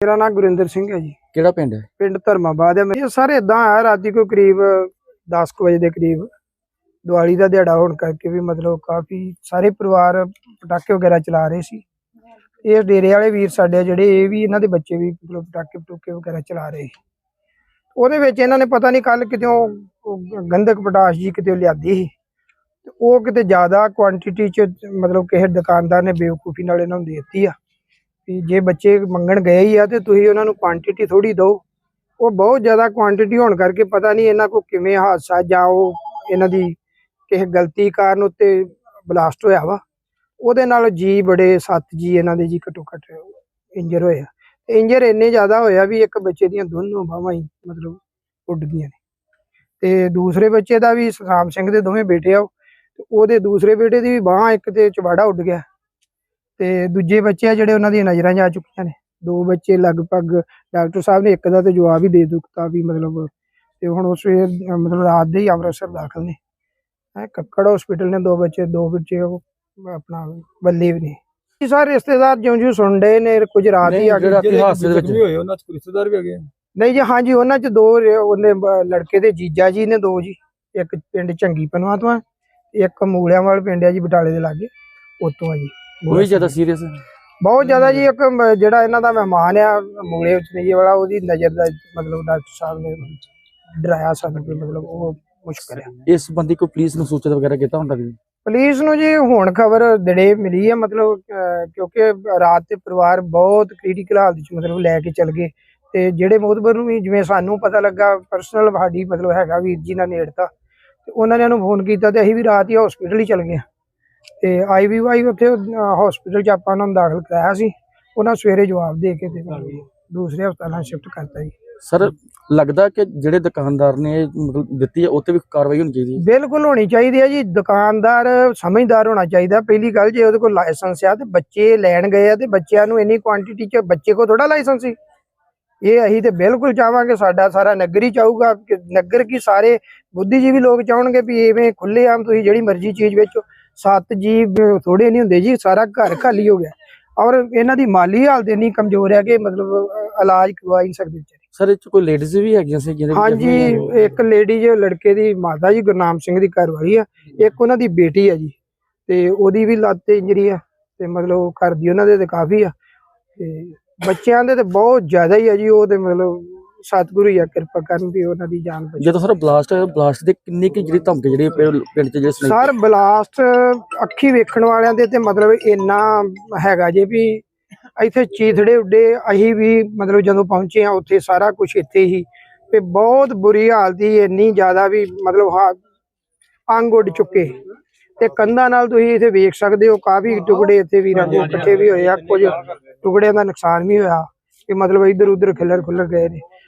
ਮੇਰਾ ਨਾਮ ਗੁਰਿੰਦਰ ਸਿੰਘ ਹੈ ਜੀ। ਕਿਹੜਾ ਪਿੰਡ ਹੈ? ਪਿੰਡ ਧਰਮਾਬਾਦ ਹੈ। ਇਹ ਸਾਰੇ ਇਦਾਂ ਆ ਰਾਤੀ ਕੋਈ ਕਰੀਬ 10 ਕੁ ਵਜੇ ਦੇ ਕਰੀਬ ਦੀਵਾਲੀ ਦਾ ਦਿਹਾੜਾ ਹੋਣ ਕਰਕੇ ਵੀ ਮਤਲਬ ਕਾਫੀ ਸਾਰੇ ਪਰਿਵਾਰ ਪਟਾਕੇ ਵਗੈਰਾ ਚਲਾ ਰਹੇ ਸੀ। ਇਹ ਡੇਰੇ ਵਾਲੇ ਵੀਰ ਸਾਡੇ ਜਿਹੜੇ ਇਹ ਵੀ ਇਹਨਾਂ ਦੇ ਬੱਚੇ ਵੀ ਮਤਲਬ ਪਟਾਕੇ ਪਟੂਕੇ ਵਗੈਰਾ ਚਲਾ ਰਹੇ ਸੀ। ਉਹਦੇ ਵਿੱਚ ਇਹਨਾਂ ਨੇ ਪਤਾ ਨਹੀਂ ਕੱਲ ਕਿਤੇ ਗੰਧਕ ਪਟਾਸ਼ ਜੀ ਕਿਤੇ ਲਿਆਦੀ ਸੀ। ਤੇ ਉਹ ਕਿਤੇ ਜ਼ਿਆਦਾ ਕੁਆਂਟੀਟੀ ਚ ਮਤਲਬ ਕਿਸੇ ਦੁਕਾਨਦਾਰ ਨੇ ਬੇਵਕੂਫੀ ਨਾਲ ਇਹਨਾਂ ਨੂੰ ਦੇ ਦਿੱਤੀ ਆ। ਵੀ ਜੇ ਬੱਚੇ ਮੰਗਣ ਗਏ ਹੀ ਆ ਤੇ ਤੁਸੀਂ ਉਹਨਾਂ ਨੂੰ ਕੁਆਂਟੀਟੀ ਥੋੜੀ ਦਿਓ। ਉਹ ਬਹੁਤ ਜ਼ਿਆਦਾ ਕੁਆਂਟੀਟੀ ਹੋਣ ਕਰਕੇ ਪਤਾ ਨਹੀਂ ਇਹਨਾਂ ਕੋ ਕਿਵੇਂ ਹਾਦਸਾ ਜਾਂ ਉਹ ਇਹਨਾਂ ਦੀ ਕਿਸੇ ਗਲਤੀ ਕਾਰਨ ਉੱਤੇ ਬਲਾਸਟ ਹੋਇਆ ਵਾ। ਉਹਦੇ ਨਾਲ ਜੀ ਬੜੇ ਸੱਤ ਜੀ ਇਹਨਾਂ ਦੇ ਜੀ ਘੱਟੋ ਘੱਟ ਇੰਜਰ ਹੋਏ ਆ। ਇੰਜਰ ਇੰਨੇ ਜ਼ਿਆਦਾ ਹੋਇਆ ਵੀ ਇੱਕ ਬੱਚੇ ਦੀਆਂ ਦੋਨੋਂ ਬਾਹਾਂ ਹੀ ਮਤਲਬ ਉੱਡ ਗਈਆਂ ਨੇ। ਤੇ ਦੂਸਰੇ ਬੱਚੇ ਦਾ ਵੀ ਰਾਮ ਸਿੰਘ ਦੇ ਦੋਵੇਂ ਬੇਟੇ ਆ ਉਹ, ਤੇ ਉਹਦੇ ਦੂਸਰੇ ਬੇਟੇ ਦੀ ਵੀ ਬਾਹ ਇੱਕ ਤੇ ਚਵਾੜਾ ਉੱਡ ਗਿਆ। ਤੇ ਦੂਜੇ ਬੱਚੇ ਆ ਜਿਹੜੇ ਉਹਨਾਂ ਦੀਆਂ ਨਜ਼ਰਾਂ ਜਾ ਚੁੱਕੀਆਂ ਨੇ। ਦੋ ਬੱਚੇ ਲਗਭਗ ਡਾਕਟਰ ਸਾਹਿਬ ਨੇ ਇੱਕ ਦਾ ਤੇ ਜਵਾਬ ਹੀ ਦੇ ਦਿੱਤਾ ਵੀ ਮਤਲਬ ਤੇ ਹੁਣ ਉਸ ਵੇਲੇ ਮਤਲਬ ਰਾਤ ਦੇ ਹੀ ਅੰਮ੍ਰਿਤਸਰ ਦਾਖਲ ਨੇ। ਹੈ ਕੱਕੜ ਹਸਪੀਟਲ ਨੇ ਦੋ ਬੱਚੇ ਦੋ ਬੱਚੇ ਉਹ ਆਪਣਾ ਬੱਲੇ ਵੀ ਨੇ। ਇਹ ਸਾਰੇ ਰਿਸ਼ਤੇਦਾਰ ਜਿਉਂ ਜਿਉਂ ਸੁਣਦੇ ਨੇ ਕੁਝ ਰਾਤ ਹੀ ਆ ਗਏ ਜਿਹੜਾ ਹਾਦਸੇ ਦੇ ਵਿੱਚ ਹੋਏ ਉਹਨਾਂ ਚ ਰਿਸ਼ਤੇਦਾਰ ਵੀ ਹੈਗੇ? ਨਹੀਂ ਜੀ ਹਾਂਜੀ ਉਹਨਾਂ ਚ ਦੋ ਉਹਨੇ ਲੜਕੇ ਦੇ ਜੀਜਾ ਜੀ ਨੇ ਦੋ ਜੀ ਇੱਕ ਪਿੰਡ ਚੰਗੀ ਪਨਵਾ ਤੋਂ ਆ ਇੱਕ ਮੂਲਿਆਂ ਵਾਲ ਪਿੰਡ ਆ ਜੀ ਬਟਾਲੇ ਦੇ ਲਾਗੇ ਉਤੋਂ ਆ ਜੀ। ਉਹ ਵੀ ਜ਼ਿਆਦਾ ਸੀਰੀਅਸ ਬਹੁਤ ਜ਼ਿਆਦਾ ਜੀ ਇੱਕ ਮ- ਜਿਹੜਾ ਇਹਨਾਂ ਦਾ ਮਹਿਮਾਨ ਆ ਮੂਲੇ ਵਿੱਚ ਨਹੀਂ ਵਾਲਾ ਉਹਦੀ ਨਜ਼ਰ ਦਾ ਮਤਲਬ ਡਾਕਟਰ ਸਾਹਿਬ ਨੇ ਡਰਾਇਆ ਸਾਨੂੰ ਕਿ ਮਤਲਬ ਉਹ ਮੁਸ਼ਕਲ ਹੈ ਇਸ ਸੰਬੰਧੀ ਕੋਈ ਪੁਲਿਸ ਨੂੰ ਸੂਚਿਤ ਵਗੈਰਾ ਕੀਤਾ ਹੁੰਦਾ ਵੀ? ਪੁਲਿਸ ਨੂੰ ਜੀ ਹੁਣ ਖਬਰ ਦੜੇ ਮਿਲੀ ਹੈ ਮਤਲਬ ਅਹ, ਕਿਉਂਕਿ ਰਾਤ ਤੇ ਪਰਿਵਾਰ ਬਹੁਤ ਕ੍ਰਿਟੀਕਲ ਹਾਲਤ ਵਿੱਚ ਮਤਲਬ ਲੈ ਕੇ ਚਲ ਗਏ। ਤੇ ਜਿਹੜੇ ਮੋਦਬਰ ਨੂੰ ਵੀ ਜਿਵੇਂ ਸਾਨੂੰ ਪਤਾ ਲੱਗਾ ਪਰਸਨਲ ਸਾਡੀ ਮਤਲਬ ਹੈਗਾ ਵੀਰ ਜੀ ਨਾਲ ਨੇੜਤਾ ਤੇ ਉਹਨਾਂ ਨੇ ਉਹਨੂੰ ਫੋਨ ਕੀਤਾ ਤੇ ਅਸੀਂ ਵੀ ਰਾਤ ਹੀ ਹਸਪੀਟਲ ਹੀ ਚਲ ਗਏ ਤੇ ਆਈਵੀਵਾਈ ਉੱਥੇ ਹਸਪੀਟਲ ਚ ਆਪਾਂ ਉਹਨਾਂ ਨੂੰ ਦਾਖਲ ਕਰਾਇਆ ਸੀ। ਉਹਨਾਂ ਸਵੇਰੇ ਜਵਾਬ ਦੇ ਕੇ ਤੇ ਦੂਸਰੇ ਹਸਪਤਾਲਾਂ ਸ਼ਿਫਟ ਕਰਤਾ ਜੀ। ਸਰ ਲੱਗਦਾ ਕਿ ਜਿਹੜੇ ਦੁਕਾਨਦਾਰ ਨੇ ਇਹ ਮਤਲਬ ਦਿੱਤੀ ਹੈ ਉਹ ਤੇ ਵੀ ਕਾਰਵਾਈ ਹੋਣੀ ਚਾਹੀਦੀ ਹੈ? ਬਿਲਕੁਲ ਹੋਣੀ ਚਾਹੀਦੀ ਹੈ ਜੀ। ਦੁਕਾਨਦਾਰ ਸਮਝਦਾਰ ਹੋਣਾ ਚਾਹੀਦਾ ਪਹਿਲੀ ਗੱਲ ਜੇ ਉਹਦੇ ਕੋਲ ਲਾਇਸੈਂਸ ਆ ਤੇ ਬੱਚੇ ਲੈਣ ਗਏ ਆ ਤੇ ਬੱਚਿਆਂ ਨੂੰ ਇੰਨੀ ਕੁਆਂਟੀਟੀ ਚ ਬੱਚੇ ਕੋਲ ਥੋੜਾ ਲਾਇਸੈਂਸ ਸੀ। ਇਹ ਅਸੀਂ ਤੇ ਬਿਲਕੁਲ ਚਾਹਾਂਗੇ ਸਾਡਾ ਸਾਰਾ ਨਗਰ ਹੀ ਚਾਹੂਗਾ ਕਿ ਨਗਰ ਕੀ ਸਾਰੇ ਬੁੱਧੀਜੀਵੀ ਲੋਕ ਚਾਹਣਗੇ ਵੀ ਇਵੇਂ ਖੁੱਲੇ ਆਮ ਤੁਸੀਂ ਜਿਹੜੀ ਮਰਜ਼ੀ ਚੀਜ਼ ਵੇਚੋ। ਸੱਤ ਜੀ ਥੋੜੇ ਨਹੀਂ ਹੁੰਦੇ ਜੀ ਸਾਰਾ ਘਰ ਖਾਲੀ ਹੋ ਗਿਆ। ਔਰ ਇਹਨਾਂ ਦੀ ਮਾਲੀ ਹਾਲਤ ਇੰਨੀ ਕਮਜ਼ੋਰ ਹੈ ਕਿ ਮਤਲਬ ਇਲਾਜ ਕਰਵਾ ਨਹੀਂ ਸਕਦੇ ਵਿਚਾਰੇ। ਸਰ ਇਹ ਚ ਕੋਈ ਲੇਡੀਜ਼ ਵੀ ਹੈਗੀਆਂ ਸੀ ਜਿਹਦੇ ਹਾਂਜੀ ਇੱਕ ਲੇਡੀ ਜੋ ਲੜਕੇ ਦੀ ਮਾਤਾ ਜੀ ਗੁਰਨਾਮ ਸਿੰਘ ਦੀ ਘਰਵਾਲੀ ਆ। ਇੱਕ ਉਹਨਾਂ ਦੀ ਬੇਟੀ ਆ ਜੀ। ਤੇ ਉਹਦੀ ਵੀ ਲੱਤ ਤੇ ਇੰਜਰੀ ਆ ਤੇ ਮਤਲਬ ਘਰ ਦੀ ਉਹਨਾਂ ਦੇ ਤੇ ਕਾਫੀ ਆ। ਤੇ ਬੱਚਿਆਂ ਦੇ ਤੇ ਬਹੁਤ ਜ਼ਿਆਦਾ ਹੀ ਆ ਜੀ ਉਹ ਤੇ ਮਤਲਬ ਸਤਿਗੁਰੂ ਹੀ ਆ ਕਿਰਪਾ ਕਰਨ ਵੀ ਉਹਨਾਂ ਦੀ ਜਾਨ ਬਚੇ। ਜਦੋਂ ਸਰ ਬਲਾਸਟ ਬਲਾਸਟ ਦੇ ਕਿੰਨੀ ਕੀ ਜਿਹੜੀ ਧਮਕੀ ਜਿਹੜੀ ਪਿੰ- ਪਿੰਡ ਚ ਜਿਹੜੇ ਸੁਣਾਈ? ਸਰ ਬਲਾਸਟ ਅੱਖੀ ਵੇਖਣ ਵਾਲਿਆਂ ਦੇ ਤੇ ਮਤਲਬ ਇੰਨਾ ਹੈਗਾ ਜੇ ਵੀ ਇੱਥੇ ਚੀਥੜੇ ਉੱਡੇ ਅਸੀਂ ਵੀ ਮਤਲਬ ਜਦੋਂ ਪਹੁੰਚੇ ਆ ਉੱਥੇ ਸਾਰਾ ਕੁਝ ਇੱਥੇ ਹੀ। ਤੇ ਬਹੁਤ ਬੁਰੀ ਹਾਲਤ ਹੀ ਇੰਨੀ ਜ਼ਿਆਦਾ ਵੀ ਮਤਲਬ ਹਾ- ਅੰਗ ਉੱਡ ਚੁੱਕੇ। ਤੇ ਕੰਧਾਂ ਨਾਲ ਤੁਸੀਂ ਇੱਥੇ ਵੇਖ ਸਕਦੇ ਹੋ ਕਾਫੀ ਟੁਕੜੇ ਇੱਥੇ ਵੀਰਾਂ ਦੇ ਇਕੱਠੇ ਵੀ ਹੋਏ ਆ ਕੁਝ ਟੁਕੜਿਆਂ ਦਾ ਨੁਕਸਾਨ ਵੀ ਹੋਇਆ। ਕਿ ਮਤਲਬ ਇੱਧਰ ਉੱਧਰ ਖਿਲਰ ਖੁੱਲਰ ਗਏ ਨੇ।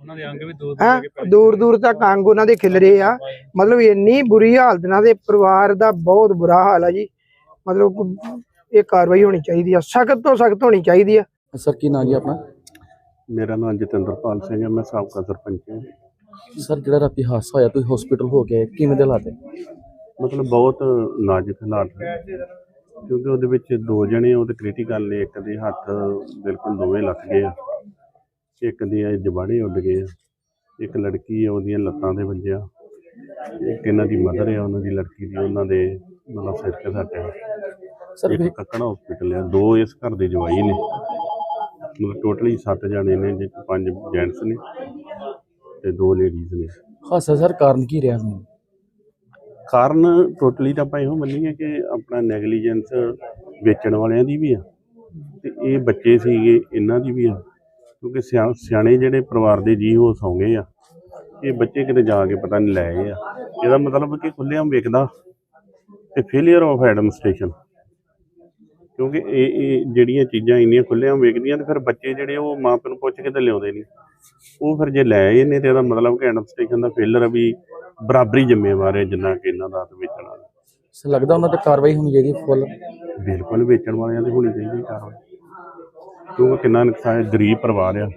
ਉਹਨਾਂ ਦੇ ਅੰਗ ਵੀ ਦੋ ਹੈਂ? ਦੂਰ ਦੂਰ ਤੱਕ ਅੰਗ ਉਹਨਾਂ ਦੇ ਖਿਲ ਰਹੇ ਆ। ਮਤਲਬ ਇੰਨੀ ਬੁਰੀ ਹਾਲਤ ਨਾਲ ਦੇ ਪਰਿਵਾਰ ਦਾ ਬਹੁਤ ਬੁਰਾ ਹਾਲ ਆ ਜੀ। ਮਤਲਬ ਇਹ ਕਾਰਵਾਈ ਹੋਣੀ ਚਾਹੀਦੀ ਆ ਸਖਤ ਤੋਂ ਸਖਤ ਹੋਣੀ ਚਾਹੀਦੀ ਆ। ਸਰ ਕੀ ਨਾਂ ਜੀ ਆਪਣਾ? ਮੇਰਾ ਨਾਮ ਜਤਿੰਦਰਪਾਲ ਸਿੰਘ ਹੈ ਮੈਂ ਸਾਬਕਾ ਸਰਪੰਚ ਹਾਂ। ਸਰ ਜਿਹੜਾ ਰਾਤੀ ਹਾਦਸਾ ਹੋਇਆ ਤੁਸੀਂ ਹਸਪੀਟਲ ਹੋ ਗਏ ਕਿਵੇਂ ਦੇ ਹਾਲਾਤ ਹੈ ਮਤਲਬ ਬਹੁਤ ਨਾਜ਼ੁਕ ਹਾਲਾਤ ਹੈ ਕਿਉਂਕਿ ਉਹਦੇ ਵਿੱਚ ਦੋ ਜਣੇ ਉਹਦੇ ਕ੍ਰਿਟੀਕਲ ਨੇ ਇੱਕ ਦੇ ਹੱਥ ਬਿਲਕੁਲ ਦੋਵੇਂ ਲੱਗ ਗਏ ਆ। ਇੱਕ ਦੀਆਂ ਜਬਾੜੇ ਉੱਡ ਗਏ ਆ ਇੱਕ ਲੜਕੀ ਆ ਉਹਦੀਆਂ ਲੱਤਾਂ ਦੇ ਵੱਜਿਆ। ਇੱਕ ਇਹਨਾਂ ਦੀ ਮਦਰ ਆ ਉਹਨਾਂ ਦੀ ਲੜਕੀ ਦੀ ਉਹਨਾਂ ਦੇ ਮਤਲਬ ਸਿਰ ਤੇ ਸੱਟ ਹੈ ਸਰ ਇੱਕ ਕੱਕੜਾ ਹਸਪੀਟਲ ਆ। ਦੋ ਇਸ ਘਰ ਦੇ ਜਵਾਈ ਨੇ। ਮਤਲਬ ਟੋਟਲੀ 7 ਜਣੇ ਨੇ 'ਚ ਪੰਜ ਜੈਂਟਸ ਨੇ ਤੇ ਦੋ ਲੇਡੀਜ਼ ਨੇ। ਹਾਦਸਾ ਸਰ ਕਾਰਨ ਕੀ ਰਿਹਾ ਹੁਣ ਕਾਰਨ ਟੋਟਲੀ ਤਾਂ ਆਪਾਂ ਇਹੋ ਮੰਨੀਏ ਕਿ ਆਪਣਾ ਨੈਗਲੀਜੈਂਸ ਵੇਚਣ ਵਾਲਿਆਂ ਦੀ ਵੀ ਆ। ਤੇ ਇਹ ਬੱਚੇ ਸੀਗੇ ਇਹਨਾਂ ਦੀ ਵੀ ਆ। ਕਿਉਂਕਿ ਸਿਆ- ਸਿਆਣੇ ਜਿਹੜੇ ਪਰਿਵਾਰ ਦੇ ਜੀ ਉਹ ਸੌਂ ਗਏ ਆ। ਇਹ ਬੱਚੇ ਕਿਤੇ ਜਾ ਕੇ ਪਤਾ ਨਹੀਂ ਲੈ ਆਏ ਆ। ਇਹਦਾ ਮਤਲਬ ਕਿ ਖੁੱਲ੍ਹੇਆਮ ਵੇਖਦਾ ਤੇ ਫੇਲਿਅਰ ਆਫ ਐਡਮਿਨਿਸਟ੍ਰੇਸ਼ਨ ਕਿਉਂਕਿ ਇਹ ਇਹ ਜਿਹੜੀਆਂ ਚੀਜ਼ਾਂ ਇੰਨੀਆਂ ਖੁੱਲ੍ਹੀਆਂ ਵੇਖਦੀਆਂ ਤੇ ਫਿਰ ਬੱਚੇ ਜਿਹੜੇ ਉਹ ਮਾਂ ਪਿਓ ਨੂੰ ਪੁੱਛ ਕੇ ਤੇ ਲਿਆਉਂਦੇ ਨਹੀਂ। ਉਹ ਫਿਰ ਜੇ ਲੈ ਆਏ ਨੇ ਤੇ ਇਹਦਾ ਮਤਲਬ ਕਿ ਐਡਮਿਨਿਸਟ੍ਰੇਸ਼ਨ ਦਾ ਫੇਲਰ ਆ ਵੀ ਬਰਾਬਰੀ ਜ਼ਿੰਮੇਵਾਰ ਹੈ ਜਿੰਨਾ ਕਿ ਇਹਨਾਂ ਦਾ ਤੇ ਵੇਚਣ ਵਾਲਾ। ਲੱਗਦਾ ਉਹਨਾਂ ਤੇ ਕਾਰਵਾਈ ਹੋਣੀ ਚਾਹੀਦੀ ਫੁੱਲ ਬਿਲਕੁਲ ਵੇਚਣ ਵਾਲਿਆਂ ਦੀ ਹੋਣੀ ਚਾਹੀਦੀ ਕਾਰਵਾਈ। ਕਿਉਂਕਿ ਕਿੰਨਾ ਨੁਕਸਾਨ, ਗਰੀਬ ਪਰਿਵਾਰ ਆ।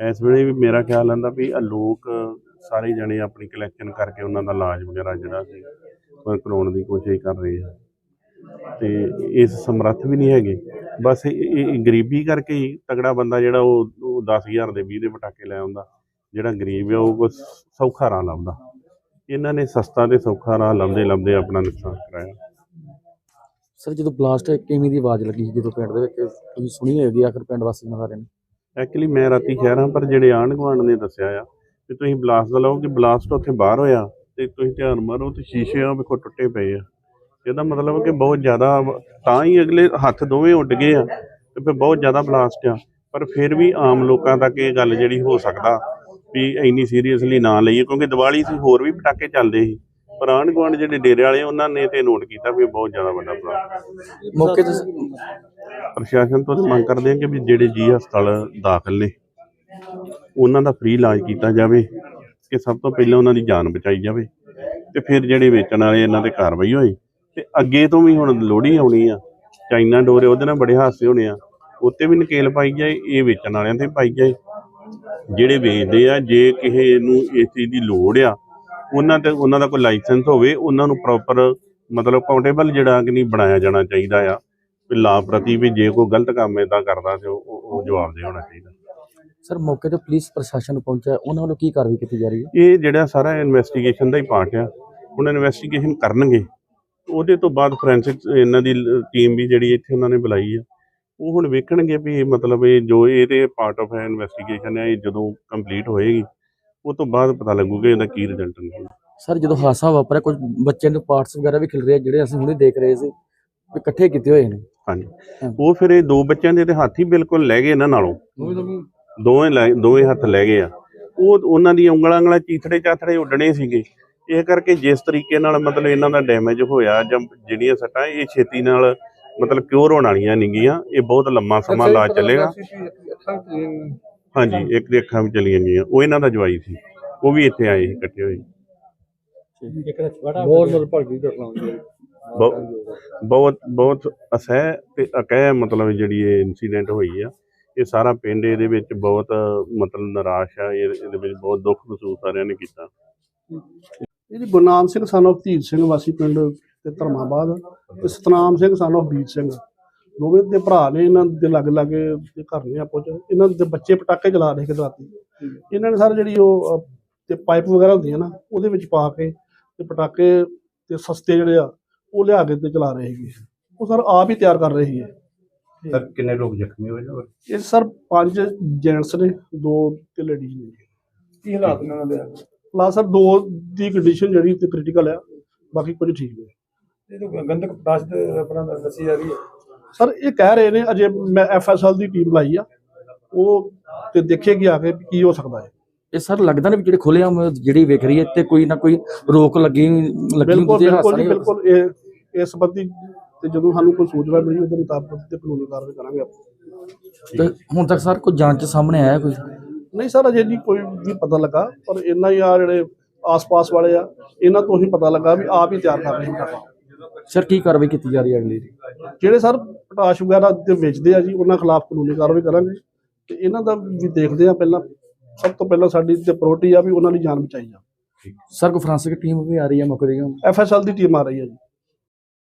ਇਸ ਵੇਲੇ ਵੀ ਮੇਰਾ ਖਿਆਲ ਆਂਦਾ ਵੀ ਆ ਲੋਕ ਸਾਰੇ ਜਣੇ ਆਪਣੀ ਕਲੈਕਸ਼ਨ ਕਰਕੇ ਉਹਨਾਂ ਦਾ ਇਲਾਜ ਵਗੈਰਾ ਜਿਹੜਾ ਸੀ, ਉਹ ਕਰਾਉਣ ਦੀ ਕੋਸ਼ਿਸ਼ ਕਰ ਰਹੇ ਆ। ਤੇ ਇਸ ਸਮਰੱਥ ਵੀ ਨਹੀਂ ਹੈਗੇ। ਬਸ ਇਹ ਗਰੀਬੀ ਕਰਕੇ ਹੀ ਤਗੜਾ ਬੰਦਾ ਜਿਹੜਾ ਉਹ ਉਹ 10000 ਦੇ 20 ਦੇ ਪਟਾਕੇ ਲੈ ਆਉਂਦਾ, ਜਿਹੜਾ ਗਰੀਬ ਆ, ਉਹ ਕੁਛ ਸੌਖਾ ਰਾਹ ਲੱਭਦਾ। ਇਹਨਾਂ ਨੇ ਸਸਤਾ ਤੇ ਸੌਖਾ ਰਾਹ ਲੱਭਦੇ ਲੱਭਦੇ ਆਪਣਾ ਨੁਕਸਾਨ ਕਰਾਇਆ। ਸਰ, ਜਦੋਂ ਬਲਾਸਟ ਕਿਵੇਂ ਦੀ ਆਵਾਜ਼ ਲੱਗੀ ਸੀ ਜਦੋਂ ਪਿੰਡ ਦੇ ਵਿੱਚ? ਤੁਸੀਂ ਸੁਣੀ ਹੋਏਗੀ, ਆਖਰ ਪਿੰਡ ਵਾਸੀਆਂ ਸਾਰਿਆਂ ਐਕਚੁਅਲੀ ਮੈਂ ਰਾਤੀ ਸ਼ਹਿਰਾਂ ਪਰ ਜਿਹੜੇ ਆਂਢ ਗੁਆਂਢ ਨੇ ਦੱਸਿਆ ਆ ਕਿ ਤੁਸੀਂ ਬਲਾਸਟ ਦਾ ਲਓ ਕਿ ਬਲਾਸਟ ਉੱਥੇ ਬਾਹਰ ਹੋਇਆ ਤੇ ਤੁਸੀਂ ਧਿਆਨ ਮਾਰੋ ਤੇ ਸ਼ੀਸ਼ੇ ਆ, ਵੇਖੋ ਟੁੱਟੇ ਪਏ ਆ। ਇਹਦਾ ਮਤਲਬ ਕਿ ਬਹੁਤ ਜ਼ਿਆਦਾ ਤਾਂ ਹੀ ਅਗਲੇ ਹੱਥ ਦੋਵੇਂ ਉੱਡ ਗਏ ਆ ਤੇ ਫਿਰ ਬਹੁਤ ਜ਼ਿਆਦਾ ਬਲਾਸਟ ਆ। ਪਰ ਫਿਰ ਵੀ ਆਮ ਲੋਕਾਂ ਤੱਕ ਇਹ ਗੱਲ ਜਿਹੜੀ ਹੋ ਸਕਦਾ ਵੀ ਇੰਨੀ ਸੀਰੀਅਸਲੀ ਨਾ ਲਈਏ, ਕਿਉਂਕਿ ਦੀਵਾਲੀ ਸੀ ਹੋਰ ਵੀ ਪਟਾਕੇ ਚੱਲਦੇ ਸੀ। ਪਰ ਆਂਢ ਗੁਆਂਢ ਜਿਹੜੇ ਡੇਰੇ ਵਾਲੇ ਉਹਨਾਂ ਨੇ ਤੇ ਨੋਟ ਕੀਤਾ ਵੀ ਇਹ ਬਹੁਤ ਜ਼ਿਆਦਾ ਵੱਡਾ ਬਲਾਸਟ ਮੌਕੇ ਤੇ ਪ੍ਰਸ਼ਾਸਨ ਤੋਂ ਮੰਗ ਕਰਦੇ ਹਾਂ ਕਿ ਵੀ ਜਿਹੜੇ ਜੀ ਹਸਪਤਾਲ ਦਾਖਲ ਨੇ ਉਹਨਾਂ ਦਾ ਫ੍ਰੀ ਇਲਾਜ ਕੀਤਾ ਜਾਵੇ ਕਿ ਸਭ ਤੋਂ ਪਹਿਲਾਂ ਉਹਨਾਂ ਦੀ ਜਾਨ ਬਚਾਈ ਜਾਵੇ ਤੇ ਫਿਰ ਜਿਹੜੇ ਵੇਚਣ ਵਾਲੇ ਇਹਨਾਂ ਤੇ ਕਾਰਵਾਈ ਹੋਈ ਤੇ ਅੱਗੇ ਤੋਂ ਵੀ ਹੁਣ ਲੋਹੜੀ ਆਉਣੀ ਆ ਚਾਈਨਾ ਡੋਰੇ ਉਹਦੇ ਨਾਲ ਬੜੇ ਹਾਸੇ ਹੋਣੇ ਆ ਉੱਤੇ ਵੀ ਨਕੇਲ ਪਾਈ ਜਾਏ ਇਹ ਵੇਚਣ ਵਾਲਿਆਂ ਤੇ ਪਾਈ ਜਾਏ। ਜਿਹੜੇ ਵੇਚਦੇ ਆ ਜੇ ਕਿਸੇ ਨੂੰ ਇਸ ਚੀਜ਼ ਦੀ ਲੋੜ ਆ ਉਹਨਾਂ ਤੇ ਉਹਨਾਂ ਦਾ ਕੋਈ ਲਾਇਸੈਂਸ ਹੋਵੇ ਉਹਨਾਂ ਨੂੰ ਪ੍ਰੋਪਰ ਮਤਲਬ ਕਾਊਂਟੇਬਲ ਜਿਹੜਾ ਕਿ ਨਹੀਂ ਬਣਾਇਆ ਜਾਣਾ ਚਾਹੀਦਾ ਆ। ਵੀ ਲਾ ਪ੍ਰਤੀ ਵੀ ਜੇ ਕੋਈ ਗਲਤ ਕੰਮ ਇਦਾਂ ਕਰਦਾ ਤੇ ਉਹ ਉਹ- ਉਹ ਜਵਾਬਦੇਹ ਹੋਣਾ ਚਾਹੀਦਾ। ਸਰ ਮੌਕੇ ਤੇ ਪੁਲਿਸ ਪ੍ਰਸ਼ਾਸਨ ਪਹੁੰਚਿਆ। ਉਹਨਾਂ ਵੱਲੋਂ ਕੀ ਕਾਰਵਾਈ ਕੀਤੀ ਜਾ ਰਹੀ ਹੈ? ਇਹ ਜਿਹੜਾ ਸਾਰਾ ਇਨਵੈਸਟੀਗੇਸ਼ਨ ਦਾ ਹੀ ਪਾਰਟ ਆ। ਹੁਣ ਇਨਵੈਸਟੀਗੇਸ਼ਨ ਕਰਨਗੇ। ਉਹਦੇ ਤੋਂ ਬਾਅਦ ਫੋਰੈਂਸਿਕ ਇਹਨਾਂ ਦੀ ਟੀਮ ਵੀ ਜਿਹੜੀ ਇੱਥੇ ਉਹਨਾਂ ਨੇ ਬੁਲਾਈ ਆ। ਉਹ ਹੁਣ ਵੇਖਣਗੇ ਵੀ ਮਤਲਬ ਇਹ ਜੋ ਇਹਦੇ ਪਾਰਟ ਆਫ ਇਨਵੈਸਟੀਗੇਸ਼ਨ ਹੈ ਇਹ ਜਦੋਂ ਕੰਪਲੀਟ ਹੋਏਗੀ। ਉਹ ਤੋਂ ਬਾਅਦ ਪਤਾ ਲੱਗੂਗਾ ਇਹਦਾ ਕੀ ਰਿਜ਼ਲਟ ਨਿਕਲਦਾ ਸਰ ਜਦੋਂ ਹਾਦਸਾ ਵਾਪਰਿਆ ਕੁਝ ਬੱਚਿਆਂ ਦੇ ਪਾਰਟਸ ਵਗੈਰਾ ਵੀ ਖਿਲ ਰਹੇ ਆ ਜਿਹੜੇ ਅਸੀਂ ਹੁਣੇ ਦੇਖ ਰਹੇ ਸੀ ਵੀ ਇਕੱਠੇ ਕੀਤੇ ਹੋਏ ਨੇ? ਹਾਂਜੀ। ਹਾਂ। ਉਹ ਫਿਰ ਇਹ ਦੋ ਬੱਚਿਆਂ ਦੇ ਤੇ ਹੱਥ ਹੀ ਬਿਲਕੁਲ ਲੈ ਗਏ ਇਹਨਾਂ ਨਾਲੋਂ। ਦੋਵੇਂ ਲੈ- ਦੋਵੇਂ ਹੱਥ ਲੈ ਗਏ ਆ। ਉਹ ਉਹਨਾਂ ਦੀ ਉਂਗਲਾਂ ਉਂਗਲਾਂ ਚੀਥੜੇ ਚਾਥੜੇ ਉੱਡਣੇ ਸੀਗੇ। ਇਹ ਕਰਕੇ ਜਿਸ ਤਰੀਕੇ ਨਾਲ ਮਤਲਬ ਇਹਨਾਂ ਦਾ ਡੈਮੇਜ ਹੋਇਆ ਜਾਂ ਜਿਹੜੀਆਂ ਸੱਟਾਂ ਇਹ ਛੇਤੀ ਨਾਲ ਮਤਲਬ ਕਿਉਰ ਹੋਣ ਵਾਲੀਆਂ ਨਹੀਂ ਗੀਆਂ ਇਹ ਬਹੁਤ ਲੰਮਾ ਸਮਾਂ ਇਲਾਜ ਚੱਲੇਗਾ। ਹਾਂਜੀ ਇੱਕ ਦੀ ਅੱਖਾਂ ਵੀ ਚਲੀਆਂ ਗਈਆਂ। ਉਹ ਇਹਨਾਂ ਦਾ ਜਵਾਈ ਸੀ। ਉਹ ਵੀ ਇੱਥੇ ਆਏ ਸੀ ਇਕੱਠੇ ਹੋਏ। ਬਹੁਤ ਬਹੁ- ਬਹੁਤ ਬਹੁਤ ਅਸਹਿ ਤੇ ਅਕਹਿ ਮਤਲਬ ਜਿਹੜੀ ਇਹ ਇਨਸੀਡੈਂਟ ਹੋਈ ਆ। ਇਹ ਸਾਰਾ ਪਿੰਡ ਇਹਦੇ ਵਿੱਚ ਬਹੁਤ ਮਤਲਬ ਨਿਰਾਸ਼ ਆ। ਇਹ- ਇਹਦੇ ਵਿੱਚ ਬਹੁਤ ਦੁੱਖ ਮਹਿਸੂਸ ਸਾਰਿਆਂ ਨੇ ਕੀਤਾ। ਇਹ ਜੀ ਗੁਰਨਾਮ ਸਿੰਘ of ਧੀਰ ਸਿੰਘ ਵਾਸੀ ਪਿੰਡ ਤੇ ਧਰਮਾਬਾਦ ਤੇ ਸਤਨਾਮ ਸਿੰਘ of ਬੀਰ ਸਿੰਘ। ਦੋਵੇਂ ਦੇ ਭਰਾ ਨੇ ਇਹਨਾਂ ਦੇ ਲੱਗ ਲਾਗੇ ਦੇ ਘਰ ਨੇ ਆਪੋ ਚ ਇਹਨਾਂ ਦੇ ਬੱਚੇ ਪਟਾਕੇ ਚਲਾ ਰਹੇ ਕਿਤੇ ਰਾਤੀ। ਇਹਨਾਂ ਨੇ ਸਰ ਜਿਹੜੀ ਉਹ ਅਹ, ਤੇ ਪਾਈਪ ਵਗੈਰਾ ਹੁੰਦੀਆਂ ਨਾ ਉਹਦੇ ਵਿੱਚ ਪਾ ਕੇ ਤੇ ਪਟਾਕੇ ਤੇ ਸਸਤੇ ਜਿਹੜੇ ਆ ਉਹ ਲਿਆ ਕੇ ਤੇ ਚਲਾ ਰਹੇ ਹੈਗੇ ਉਹ ਸਰ ਆਪ ਹੀ ਤਿਆਰ ਕਰ ਰਹੇ ਸੀਗੇ। ਸਰ ਕਿੰਨੇ ਲੋਕ ਜ਼ਖਮੀ ਹੋਏ ਨੇ? ਔਰ ਇਹ ਸਰ ਪੰਜ ਜੈਂਟਸ ਨੇ ਦੋ ਤੇ ਲੇਡੀਜ਼ ਨੇ। ਕੀ ਹਾਲਾਤ ਨੇ ਉਹਨਾਂ ਦੇ? ਪਲੱਸ ਸਰ ਦੋ ਦੀ ਕੰਡੀਸ਼ਨ ਜਿਹੜੀ ਤੇ ਕ੍ਰਿਟੀਕਲ ਆ ਬਾਕੀ ਕੁਝ ਠੀਕ ਨੇ। ਇਹ ਤਾਂ ਗੰਧਕ ਪਦਾਰਥ ਆਪਣਾ ਦੱਸੀ ਜਾ ਰਹੀ ਹੈ। ਸਰ ਇਹ ਕਹਿ ਰਹੇ ਨੇ ਅਜੇ ਮੈਂ ਐਫਐਸਐਲ ਦੀ ਟੀਮ ਲਾਈ ਆ। ਉਹ ਤੇ ਦੇਖੇਗੀ ਆ ਕੇ ਕੀ ਹੋ ਸਕਦਾ ਹੈ। ਇਹ ਸਰ ਲੱਗਦਾ ਵੀ ਜਿਹੜੇ ਖੁੱਲੇ ਆਮ ਜਿਹੜੀ ਵਿਖ ਰਹੀ ਹੈ ਤੇ ਕੋਈ ਨਾ ਕੋਈ ਰੋਕ ਲੱਗੀ ਲੱਗੀ ਬਿਲਕੁਲ ਬਿਲਕੁਲ। ਬਿਲਕੁਲ। ਇਹ ਇਸ ਸੰਬੰਧੀ ਤੇ ਜਦੋਂ ਸਾਨੂੰ ਕੋਈ ਸੂਚਨਾ ਮਿਲੀ ਉਹਦੇ ਮੁਤਾਬਕ ਤੇ ਕਾਨੂੰਨੀ ਕਾਰਵਾਈ ਕਰਾਂਗੇ ਆਪਾਂ। ਤੇ ਹੁਣ ਤੱਕ ਸਰ ਕੋਈ ਜਾਂਚ ਸਾਹਮਣੇ ਆਇਆ ਕੋਈ? ਨਹੀਂ ਸਰ ਅਜੇ ਨਹੀਂ ਕੋਈ ਵੀ ਪਤਾ ਲੱਗਾ ਪਰ ਇੰਨਾ ਹੀ ਆ ਜਿਹੜੇ ਆਸ-ਪਾਸ ਵਾਲੇ ਆ ਇਹਨਾਂ ਤੋਂ ਹੀ ਪਤਾ ਲੱਗਾ ਵੀ ਆਪ ਹੀ ਤਿਆਰ ਕਰ ਰਹੇ ਨੇ। ਸਰ ਕੀ ਕਾਰਵਾਈ ਕੀਤੀ ਜਾ ਰਹੀ ਹੈ ਅਗਲੀ? ਦੀ ਜਿਹੜੇ ਸਰ ਪਟਾਸ਼ ਵਗੈਰਾ ਤੇ ਵੇਚਦੇ ਆ ਜੀ ਉਹਨਾਂ ਖਿਲਾਫ ਕਾਨੂੰਨੀ ਕਾਰਵਾਈ ਕਰਾਂਗੇ। ਤੇ ਇਹਨਾਂ ਦਾ ਵੀ ਦੇਖਦੇ ਆ ਪਹਿਲਾਂ ਸਭ ਤੋਂ ਪਹਿਲਾਂ ਸਾਡੀ ਤੇ ਪ੍ਰਾਇੋਰਟੀ ਆ ਵੀ ਉਹਨਾਂ ਦੀ ਜਾਨ ਬਚਾਈ ਜਾ ਸਰ ਕੋਈ ਫਰਾਂਸਿਕ ਟੀਮ ਵੀ ਆ ਰਹੀ ਹੈ ਮੌਕੇ ਦੀ ਐਫਐਸਐਲ ਦੀ ਟੀਮ ਆ ਰਹੀ ਹੈ ਜੀ।